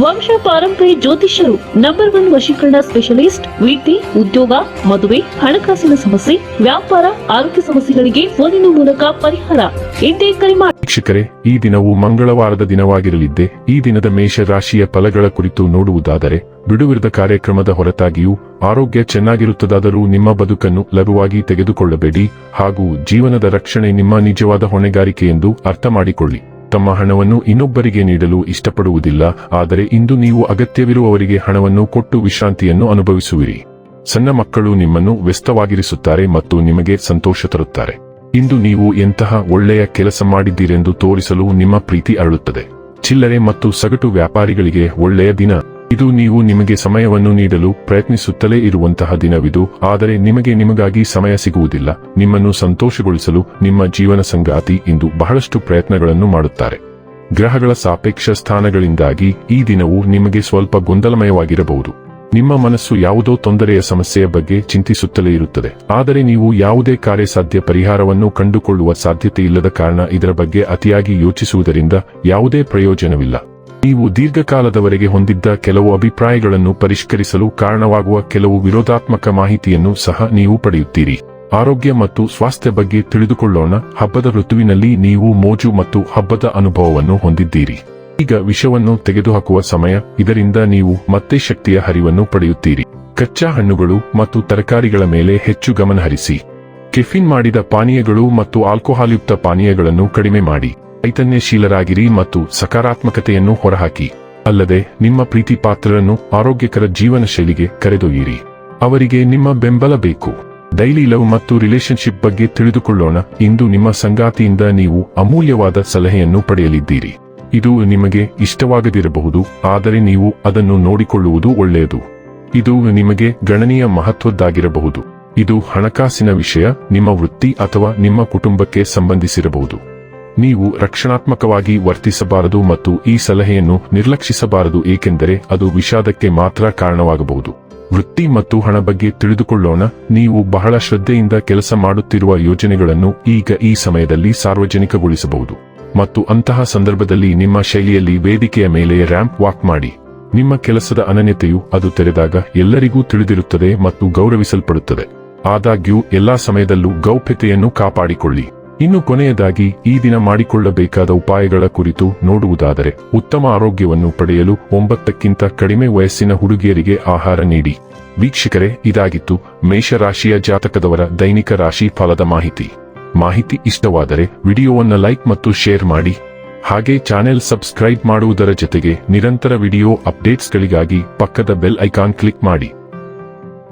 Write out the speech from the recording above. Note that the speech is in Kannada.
ವಂಶ ಪಾರಂಪರಿ ಜ್ಯೋತಿಷ್ಯರು ನಂಬರ್ ಒನ್ ವಶೀಕರಣ ಸ್ಪೆಷಲಿಸ್ಟ್ ವೃತ್ತಿ ಉದ್ಯೋಗ, ಮದುವೆ, ಹಣಕಾಸಿನ ಸಮಸ್ಯೆ, ವ್ಯಾಪಾರ, ಆರೋಗ್ಯ ಸಮಸ್ಯೆಗಳಿಗೆ ಫೋನಿನ ಮೂಲಕ ಪರಿಹಾರ. ಇಂದೇ ಕರೆ ಮಾಡಿ ಈ ದಿನವು ಮಂಗಳವಾರದ ದಿನವಾಗಿರಲಿದ್ದೆ, ಈ ದಿನದ ಮೇಷ ರಾಶಿಯ ಫಲಗಳ ಕುರಿತು ನೋಡುವುದಾದರೆ, ಬಿಡುವಿರದ ಕಾರ್ಯಕ್ರಮದ ಹೊರತಾಗಿಯೂ ಆರೋಗ್ಯ ಚೆನ್ನಾಗಿರುತ್ತದಾದರೂ ನಿಮ್ಮ ಬದುಕನ್ನು ಲಘುವಾಗಿ ತೆಗೆದುಕೊಳ್ಳಬೇಡಿ ಹಾಗೂ ಜೀವನದ ರಕ್ಷಣೆ ನಿಮ್ಮ ನಿಜವಾದ ಹೊಣೆಗಾರಿಕೆ ಎಂದು ಅರ್ಥ ಮಾಡಿಕೊಳ್ಳಿ ತಮ್ಮ ಹಣವನ್ನು ಇನ್ನೊಬ್ಬರಿಗೆ ನೀಡಲು ಇಷ್ಟಪಡುವುದಿಲ್ಲ, ಆದರೆ ಇಂದು ನೀವು ಅಗತ್ಯವಿರುವವರಿಗೆ ಹಣವನ್ನು ಕೊಟ್ಟು ವಿಶ್ರಾಂತಿಯನ್ನು ಅನುಭವಿಸುವಿರಿ. ಸಣ್ಣ ಮಕ್ಕಳು ನಿಮ್ಮನ್ನು ವ್ಯಸ್ತವಾಗಿರಿಸುತ್ತಾರೆ ಮತ್ತು ನಿಮಗೆ ಸಂತೋಷ ತರುತ್ತಾರೆ. ಇಂದು ನೀವು ಎಂತಹ ಒಳ್ಳೆಯ ಕೆಲಸ ಮಾಡಿದ್ದೀರೆಂದು ತೋರಿಸಲು ನಿಮ್ಮ ಪ್ರೀತಿ ಅರಳುತ್ತದೆ. ಚಿಲ್ಲರೆ ಮತ್ತು ಸಗಟು ವ್ಯಾಪಾರಿಗಳಿಗೆ ಒಳ್ಳೆಯ ದಿನ. ಇದು ನೀವು ನಿಮಗೆ ಸಮಯವನ್ನು ನೀಡಲು ಪ್ರಯತ್ನಿಸುತ್ತಲೇ ಇರುವಂತಹ ದಿನವಿದು, ಆದರೆ ನಿಮಗೆ ನಿಮಗಾಗಿ ಸಮಯ ಸಿಗುವುದಿಲ್ಲ. ನಿಮ್ಮನ್ನು ಸಂತೋಷಗೊಳಿಸಲು ನಿಮ್ಮ ಜೀವನ ಸಂಗಾತಿ ಇಂದು ಬಹಳಷ್ಟು ಪ್ರಯತ್ನಗಳನ್ನು ಮಾಡುತ್ತಾರೆ. ಗ್ರಹಗಳ ಸಾಪೇಕ್ಷ ಸ್ಥಾನಗಳಿಂದಾಗಿ ಈ ದಿನವು ನಿಮಗೆ ಸ್ವಲ್ಪ ಗೊಂದಲಮಯವಾಗಿರಬಹುದು. ನಿಮ್ಮ ಮನಸ್ಸು ಯಾವುದೋ ತೊಂದರೆಯ ಸಮಸ್ಯೆಯ ಬಗ್ಗೆ ಚಿಂತಿಸುತ್ತಲೇ ಇರುತ್ತದೆ. ಆದರೆ ನೀವು ಯಾವುದೇ ಕಾರ್ಯಸಾಧ್ಯ ಪರಿಹಾರವನ್ನು ಕಂಡುಕೊಳ್ಳುವ ಸಾಧ್ಯತೆ ಇಲ್ಲದ ಕಾರಣ ಇದರ ಬಗ್ಗೆ ಅತಿಯಾಗಿ ಯೋಚಿಸುವುದರಿಂದ ಯಾವುದೇ ಪ್ರಯೋಜನವಿಲ್ಲ. ನೀವು ದೀರ್ಘಕಾಲದವರೆಗೆ ಹೊಂದಿದ್ದ ಕೆಲವು ಅಭಿಪ್ರಾಯಗಳನ್ನು ಪರಿಷ್ಕರಿಸಲು ಕಾರಣವಾಗುವ ಕೆಲವು ವಿರೋಧಾತ್ಮಕ ಮಾಹಿತಿಯನ್ನು ಸಹ ನೀವು ಪಡೆಯುತ್ತೀರಿ. ಆರೋಗ್ಯ ಮತ್ತು ಸ್ವಾಸ್ಥ್ಯ ಬಗ್ಗೆ ತಿಳಿದುಕೊಳ್ಳೋಣ. ಹಬ್ಬದ ಋತುವಿನಲ್ಲಿ ನೀವು ಮೋಜು ಮತ್ತು ಹಬ್ಬದ ಅನುಭವವನ್ನು ಹೊಂದಿದ್ದೀರಿ. ಈಗ ವಿಷವನ್ನು ತೆಗೆದುಹಾಕುವ ಸಮಯ. ಇದರಿಂದ ನೀವು ಮತ್ತೆ ಶಕ್ತಿಯ ಹರಿವನ್ನು ಪಡೆಯುತ್ತೀರಿ. ಕಚ್ಚಾ ಹಣ್ಣುಗಳು ಮತ್ತು ತರಕಾರಿಗಳ ಮೇಲೆ ಹೆಚ್ಚು ಗಮನಹರಿಸಿ. ಕೆಫಿನ್ ಮಾಡಿದ ಪಾನೀಯಗಳು ಮತ್ತು ಆಲ್ಕೋಹಾಲ್ಯುಕ್ತ ಪಾನೀಯಗಳನ್ನು ಕಡಿಮೆ ಮಾಡಿ. ಚೈತನ್ಯಶೀಲರಾಗಿರಿ ಮತ್ತು ಸಕಾರಾತ್ಮಕತೆಯನ್ನು ಹೊರಹಾಕಿ. ಅಲ್ಲದೆ, ನಿಮ್ಮ ಪ್ರೀತಿ ಪಾತ್ರರನ್ನು ಆರೋಗ್ಯಕರ ಜೀವನ ಶೈಲಿಗೆ ಕರೆದೊಯ್ಯಿರಿ. ಅವರಿಗೆ ನಿಮ್ಮ ಬೆಂಬಲ ಬೇಕು. ಡೈಲಿ ಲವ್ ಮತ್ತು ರಿಲೇಶನ್ಶಿಪ್ ಬಗ್ಗೆ ತಿಳಿದುಕೊಳ್ಳೋಣ. ಇಂದು ನಿಮ್ಮ ಸಂಗಾತಿಯಿಂದ ನೀವು ಅಮೂಲ್ಯವಾದ ಸಲಹೆಯನ್ನು ಪಡೆಯಲಿದ್ದೀರಿ. ಇದು ನಿಮಗೆ ಇಷ್ಟವಾಗದಿರಬಹುದು, ಆದರೆ ನೀವು ಅದನ್ನು ನೋಡಿಕೊಳ್ಳುವುದು ಒಳ್ಳೆಯದು. ಇದು ನಿಮಗೆ ಗಣನೀಯ ಮಹತ್ವದ್ದಾಗಿರಬಹುದು. ಇದು ಹಣಕಾಸಿನ ವಿಷಯ, ನಿಮ್ಮ ವೃತ್ತಿ ಅಥವಾ ನಿಮ್ಮ ಕುಟುಂಬಕ್ಕೆ ಸಂಬಂಧಿಸಿರಬಹುದು. ನೀವು ರಕ್ಷಣಾತ್ಮಕವಾಗಿ ವರ್ತಿಸಬಾರದು ಮತ್ತು ಈ ಸಲಹೆಯನ್ನು ನಿರ್ಲಕ್ಷಿಸಬಾರದು ಏಕೆಂದರೆ ಅದು ವಿಷಾದಕ್ಕೆ ಮಾತ್ರ ಕಾರಣವಾಗಬಹುದು. ವೃತ್ತಿ ಮತ್ತು ಹಣ ಬಗ್ಗೆ ತಿಳಿದುಕೊಳ್ಳೋಣ. ನೀವು ಬಹಳ ಶ್ರದ್ಧೆಯಿಂದ ಕೆಲಸ ಮಾಡುತ್ತಿರುವ ಯೋಜನೆಗಳನ್ನು ಈಗ ಈ ಸಮಯದಲ್ಲಿ ಸಾರ್ವಜನಿಕಗೊಳಿಸಬಹುದು. ಮತ್ತು ಅಂತಹ ಸಂದರ್ಭದಲ್ಲಿ ನಿಮ್ಮ ಶೈಲಿಯಲ್ಲಿ ವೇದಿಕೆಯ ಮೇಲೆ ರ್ಯಾಂಪ್ ವಾಕ್ ಮಾಡಿ. ನಿಮ್ಮ ಕೆಲಸದ ಅನನ್ಯತೆಯು ಅದು ತೆರೆದಾಗ ಎಲ್ಲರಿಗೂ ತಿಳಿದಿರುತ್ತದೆ ಮತ್ತು ಗೌರವಿಸಲ್ಪಡುತ್ತದೆ. ಆದಾಗ್ಯೂ, ಎಲ್ಲಾ ಸಮಯದಲ್ಲೂ ಗೌಪ್ಯತೆಯನ್ನು ಕಾಪಾಡಿಕೊಳ್ಳಿ. ಇನ್ನು ಕೊನೆಯದಾಗಿ ಈ ದಿನ ಮಾಡಿಕೊಳ್ಳಬೇಕಾದ ಉಪಾಯಗಳ ಕುರಿತು ನೋಡುವುದಾದರೆ ಉತ್ತಮ ಆರೋಗ್ಯವನ್ನು ಪಡೆಯಲು ಒಂಬತ್ತಕ್ಕಿಂತ ಕಡಿಮೆ ವಯಸ್ಸಿನ ಹುಡುಗಿಯರಿಗೆ ಆಹಾರ ನೀಡಿ. ವೀಕ್ಷಕರೇ, ಇದಾಗಿತ್ತು ಮೇಷರಾಶಿಯ ಜಾತಕದವರ ದೈನಿಕ ರಾಶಿ ಫಲದ ಮಾಹಿತಿ. ಮಾಹಿತಿ ಇಷ್ಟವಾದರೆ ವಿಡಿಯೋವನ್ನು ಲೈಕ್ ಮತ್ತು ಶೇರ್ ಮಾಡಿ. ಹಾಗೆ ಚಾನೆಲ್ ಸಬ್ಸ್ಕ್ರೈಬ್ ಮಾಡುವುದರ ಜೊತೆಗೆ ನಿರಂತರ ವಿಡಿಯೋ ಅಪ್ಡೇಟ್ಸ್ಗಳಿಗಾಗಿ ಪಕ್ಕದ ಬೆಲ್ ಐಕಾನ್ ಕ್ಲಿಕ್ ಮಾಡಿ.